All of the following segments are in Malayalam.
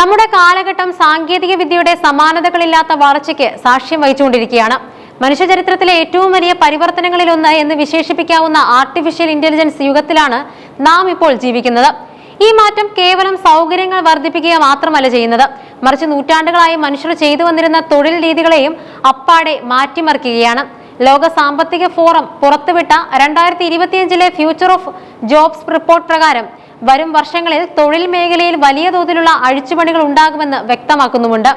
നമ്മുടെ കാലഘട്ടം സാങ്കേതിക വിദ്യയുടെ സമാനതകളില്ലാത്ത വളർച്ചയ്ക്ക് സാക്ഷ്യം വഹിച്ചുകൊണ്ടിരിക്കുകയാണ്. മനുഷ്യചരിത്രത്തിലെ ഏറ്റവും വലിയ പരിവർത്തനങ്ങളിലൊന്ന് എന്ന് വിശേഷിപ്പിക്കാവുന്ന ആർട്ടിഫിഷ്യൽ ഇന്റലിജൻസ് യുഗത്തിലാണ് നാം ഇപ്പോൾ ജീവിക്കുന്നത്. ഈ മാറ്റം കേവലം സൗകര്യങ്ങൾ വർദ്ധിപ്പിക്കുക മാത്രമല്ല ചെയ്യുന്നത്. മറിച്ച് നൂറ്റാണ്ടുകളായി മനുഷ്യർ ചെയ്തു വന്നിരുന്ന തൊഴിൽ രീതികളെയും അപ്പാടെ മാറ്റിമറിക്കുകയാണ്. ലോക സാമ്പത്തിക ഫോറം പുറത്തുവിട്ട രണ്ടായിരത്തി ഇരുപത്തിയഞ്ചിലെ ഫ്യൂച്ചർ ഓഫ് ജോബ്സ് റിപ്പോർട്ട് പ്രകാരം വരും വർഷങ്ങളിൽ തൊഴിൽ മേഖലയിൽ വലിയ തോതിലുള്ള അഴിച്ചുപണികൾ ഉണ്ടാകുമെന്ന് വ്യക്തമാക്കുന്നുമുണ്ട്.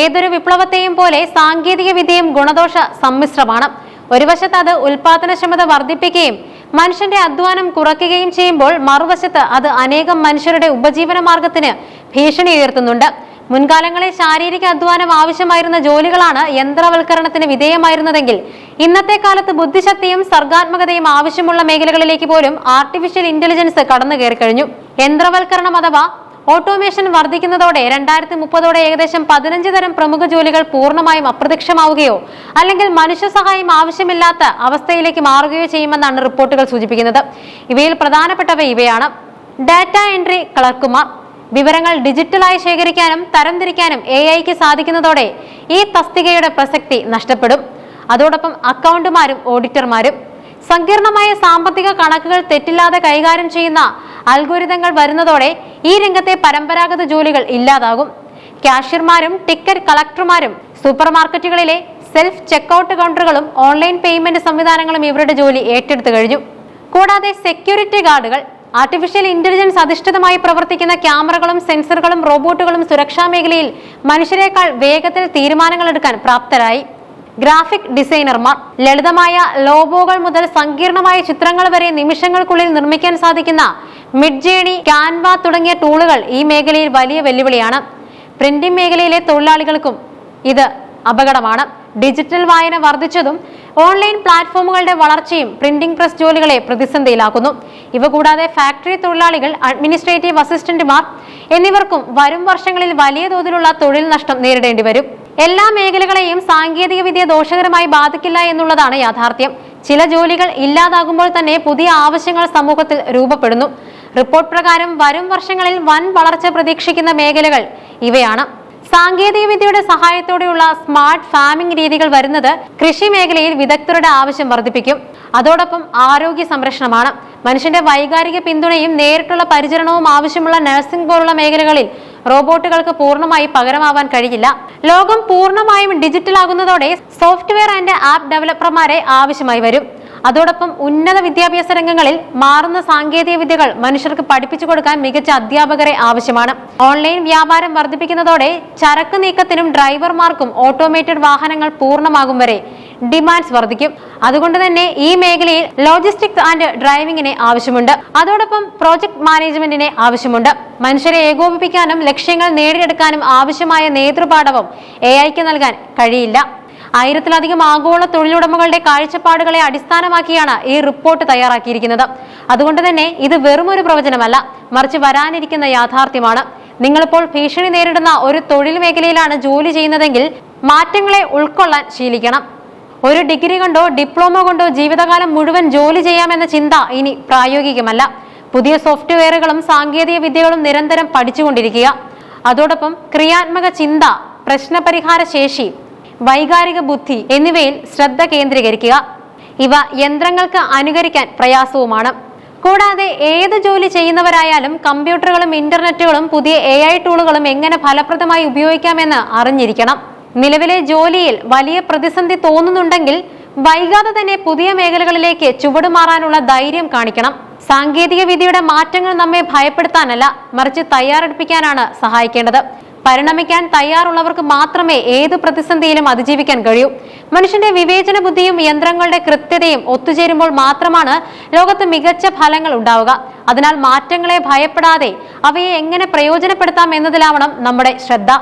ഏതൊരു വിപ്ലവത്തെയും പോലെ സാങ്കേതിക വിദ്യയും ഗുണദോഷ സമ്മിശ്രമാണ്. ഒരു വശത്ത് അത് ഉൽപാദനക്ഷമത വർദ്ധിപ്പിക്കുകയും മനുഷ്യന്റെ അധ്വാനം കുറയ്ക്കുകയും ചെയ്യുമ്പോൾ മറുവശത്ത് അത് അനേകം മനുഷ്യരുടെ ഉപജീവന മാർഗത്തിന് ഭീഷണി ഉയർത്തുന്നുണ്ട്. മുൻകാലങ്ങളിൽ ശാരീരിക അധ്വാനം ആവശ്യമായിരുന്ന ജോലികളാണ് യന്ത്രവൽക്കരണത്തിന് വിധേയമായിരുന്നതെങ്കിൽ ഇന്നത്തെ കാലത്ത് ബുദ്ധിശക്തിയും സർഗാത്മകതയും ആവശ്യമുള്ള മേഖലകളിലേക്ക് പോലും ആർട്ടിഫിഷ്യൽ ഇന്റലിജൻസ് കടന്നു കയറി കഴിഞ്ഞു. യന്ത്രവൽക്കരണം അഥവാ ഓട്ടോമേഷൻ വർദ്ധിക്കുന്നതോടെ രണ്ടായിരത്തി മുപ്പതോടെ ഏകദേശം പതിനഞ്ച് തരം പ്രമുഖ ജോലികൾ പൂർണമായും അപ്രത്യക്ഷമാവുകയോ അല്ലെങ്കിൽ മനുഷ്യ സഹായം ആവശ്യമില്ലാത്ത അവസ്ഥയിലേക്ക് മാറുകയോ ചെയ്യുമെന്നാണ് റിപ്പോർട്ടുകൾ സൂചിപ്പിക്കുന്നത്. ഇവയിൽ പ്രധാനപ്പെട്ടവ ഇവയാണ്. ഡാറ്റ എൻട്രി ക്ലർക്കുമാർ. വിവരങ്ങൾ ഡിജിറ്റലായി ശേഖരിക്കാനും തരംതിരിക്കാനും എ ഐക്ക് സാധിക്കുന്നതോടെ ഈ തസ്തികയുടെ പ്രസക്തി നഷ്ടപ്പെടും. അതോടൊപ്പം അക്കൗണ്ടുമാരും ഓഡിറ്റർമാരും സങ്കീർണമായ സാമ്പത്തിക കണക്കുകൾ തെറ്റില്ലാതെ കൈകാര്യം ചെയ്യുന്ന അൽഗോരിതങ്ങൾ വരുന്നതോടെ ഈ രംഗത്തെ പരമ്പരാഗത ജോലികൾ ഇല്ലാതാകും. കാഷ്യർമാരും ടിക്കറ്റ് കളക്ടർമാരും സൂപ്പർ മാർക്കറ്റുകളിലെ സെൽഫ് ചെക്കൗട്ട് കൗണ്ടറുകളും ഓൺലൈൻ പേയ്മെന്റ് സംവിധാനങ്ങളും ഇവരുടെ ജോലി ഏറ്റെടുത്തു കഴിഞ്ഞു. കൂടാതെ സെക്യൂരിറ്റി ഗാർഡുകൾ ആർട്ടിഫിഷ്യൽ ഇന്റലിജൻസ് അധിഷ്ഠിതമായി പ്രവർത്തിക്കുന്ന ക്യാമറകളും സെൻസറുകളും റോബോട്ടുകളും സുരക്ഷാ മേഖലയിൽ മനുഷ്യരെക്കാൾ വേഗത്തിൽ തീരുമാനങ്ങൾ എടുക്കാൻ പ്രാപ്തരായി. ഗ്രാഫിക് ഡിസൈനർമാർ ലളിതമായ ലോബോകൾ മുതൽ സങ്കീർണമായ ചിത്രങ്ങൾ വരെ നിമിഷങ്ങൾക്കുള്ളിൽ നിർമ്മിക്കാൻ സാധിക്കുന്ന മിഡ്ജേണി ക്യാൻവ തുടങ്ങിയ ടൂളുകൾ ഈ മേഖലയിൽ വലിയ വെല്ലുവിളിയാണ്. പ്രിന്റിംഗ് മേഖലയിലെ തൊഴിലാളികൾക്കും ഇത് അപകടമാണ്. ഡിജിറ്റൽ വായന വർദ്ധിച്ചതും ഓൺലൈൻ പ്ലാറ്റ്ഫോമുകളുടെ വളർച്ചയും പ്രിന്റിംഗ് പ്രസ് ജോലികളെ പ്രതിസന്ധിയിലാക്കുന്നു. ഇവ കൂടാതെ ഫാക്ടറി തൊഴിലാളികൾ അഡ്മിനിസ്ട്രേറ്റീവ് അസിസ്റ്റന്റുമാർ എന്നിവർക്കും വരും വർഷങ്ങളിൽ വലിയ തോതിലുള്ള തൊഴിൽ നഷ്ടം നേരിടേണ്ടി വരും. എല്ലാ മേഖലകളെയും സാങ്കേതിക വിദ്യ ദോഷകരമായി ബാധിക്കില്ല എന്നുള്ളതാണ് യാഥാർത്ഥ്യം. ചില ജോലികൾ ഇല്ലാതാകുമ്പോൾ തന്നെ പുതിയ ആവശ്യങ്ങൾ സമൂഹത്തിൽ രൂപപ്പെടുന്നു. റിപ്പോർട്ട് പ്രകാരം വരും വർഷങ്ങളിൽ വൻ വളർച്ച പ്രതീക്ഷിക്കുന്ന മേഖലകൾ ഇവയാണ്. സാങ്കേതിക വിദ്യയുടെ സഹായത്തോടെയുള്ള സ്മാർട്ട് ഫാമിംഗ് രീതികൾ വരുന്നത് കൃഷി മേഖലയിൽ വിദഗ്ധരുടെ ആവശ്യം വർദ്ധിപ്പിക്കും. അതോടൊപ്പം ആരോഗ്യ സംരക്ഷണമാണ്. മനുഷ്യന്റെ വൈകാരിക പിന്തുണയും നേരിട്ടുള്ള പരിചരണവും ആവശ്യമുള്ള നഴ്സിംഗ് പോലുള്ള മേഖലകളിൽ റോബോട്ടുകൾക്ക് പൂർണമായി പകരമാവാൻ കഴിയില്ല. ലോകം പൂർണമായും ഡിജിറ്റൽ ആകുന്നതോടെ സോഫ്റ്റ്വെയർ ആൻഡ് ആപ്പ് ഡെവലപ്പർമാരെ ആവശ്യമായി വരും. അതോടൊപ്പം ഉന്നത വിദ്യാഭ്യാസ രംഗങ്ങളിൽ മാറുന്ന സാങ്കേതിക വിദ്യകൾ മനുഷ്യർക്ക് പഠിപ്പിച്ചു കൊടുക്കാൻ മികച്ച അധ്യാപകരെ ആവശ്യമാണ്. ഓൺലൈൻ വ്യാപാരം വർദ്ധിപ്പിക്കുന്നതോടെ ചരക്ക് നീക്കത്തിനും ഡ്രൈവർമാർക്കും ഓട്ടോമേറ്റഡ് വാഹനങ്ങൾ പൂർണമാകും വരെ ഡിമാൻഡ്സ് വർദ്ധിക്കും. അതുകൊണ്ട് തന്നെ ഈ മേഖലയിൽ ലോജിസ്റ്റിക്സ് ആൻഡ് ഡ്രൈവിംഗിനെ ആവശ്യമുണ്ട്. അതോടൊപ്പം പ്രോജക്ട് മാനേജ്മെന്റിനെ ആവശ്യമുണ്ട്. മനുഷ്യരെ ഏകോപിപ്പിക്കാനും ലക്ഷ്യങ്ങൾ നേടിയെടുക്കാനും ആവശ്യമായ നേതൃപാഠവും എ ഐക്ക് നൽകാൻ കഴിയില്ല. ആയിരത്തിലധികം ആഗോള തൊഴിലുടമകളുടെ കാഴ്ചപ്പാടുകളെ അടിസ്ഥാനമാക്കിയാണ് ഈ റിപ്പോർട്ട് തയ്യാറാക്കിയിരിക്കുന്നത്. അതുകൊണ്ട് തന്നെ ഇത് വെറുമൊരു പ്രവചനമല്ല മറിച്ച് വരാനിരിക്കുന്ന യാഥാർത്ഥ്യമാണ്. നിങ്ങളിപ്പോൾ ഭീഷണി നേരിടുന്ന ഒരു തൊഴിൽ മേഖലയിലാണ് ജോലി ചെയ്യുന്നതെങ്കിൽ മാറ്റങ്ങളെ ഉൾക്കൊള്ളാൻ ശീലിക്കണം. ഒരു ഡിഗ്രി കൊണ്ടോ ഡിപ്ലോമ കൊണ്ടോ ജീവിതകാലം മുഴുവൻ ജോലി ചെയ്യാമെന്ന ചിന്ത ഇനി പ്രായോഗികമല്ല. പുതിയ സോഫ്റ്റ്വെയറുകളും സാങ്കേതിക വിദ്യകളും നിരന്തരം പഠിച്ചുകൊണ്ടിരിക്കുക. അതോടൊപ്പം ക്രിയാത്മക ചിന്ത പ്രശ്നപരിഹാര ശേഷി വൈകാരിക ബുദ്ധി എന്നിവയിൽ ശ്രദ്ധ കേന്ദ്രീകരിക്കുക. ഇവ യന്ത്രങ്ങൾക്ക് അനുകരിക്കാൻ പ്രയാസവുമാണ്. കൂടാതെ ഏത് ജോലി ചെയ്യുന്നവരായാലും കമ്പ്യൂട്ടറുകളും ഇന്റർനെറ്റുകളും പുതിയ എ ഐ ടൂളുകളും എങ്ങനെ ഫലപ്രദമായി ഉപയോഗിക്കാമെന്ന് അറിഞ്ഞിരിക്കണം. നിലവിലെ ജോലിയിൽ വലിയ പ്രതിസന്ധി തോന്നുന്നുണ്ടെങ്കിൽ വൈകാതെ തന്നെ പുതിയ മേഖലകളിലേക്ക് ചുവടുമാറാനുള്ള ധൈര്യം കാണിക്കണം. സാങ്കേതിക വിദ്യയുടെ മാറ്റങ്ങൾ നമ്മെ ഭയപ്പെടുത്താനല്ല മറിച്ച് തയ്യാറെടുപ്പിക്കാനാണ് സഹായിക്കേണ്ടത്. പരിണമിക്കാൻ തയ്യാറുള്ളവർക്ക് മാത്രമേ ഏത് പ്രതിസന്ധിയിലും അതിജീവിക്കാൻ കഴിയൂ. മനുഷ്യന്റെ വിവേചന ബുദ്ധിയും യന്ത്രങ്ങളുടെ കൃത്യതയും ഒത്തുചേരുമ്പോൾ മാത്രമാണ് ലോകത്ത് മികച്ച ഫലങ്ങൾ ഉണ്ടാവുക. അതിനാൽ മാറ്റങ്ങളെ ഭയപ്പെടാതെ അവയെ എങ്ങനെ പ്രയോജനപ്പെടുത്താം എന്നതിലാവണം നമ്മുടെ ശ്രദ്ധ.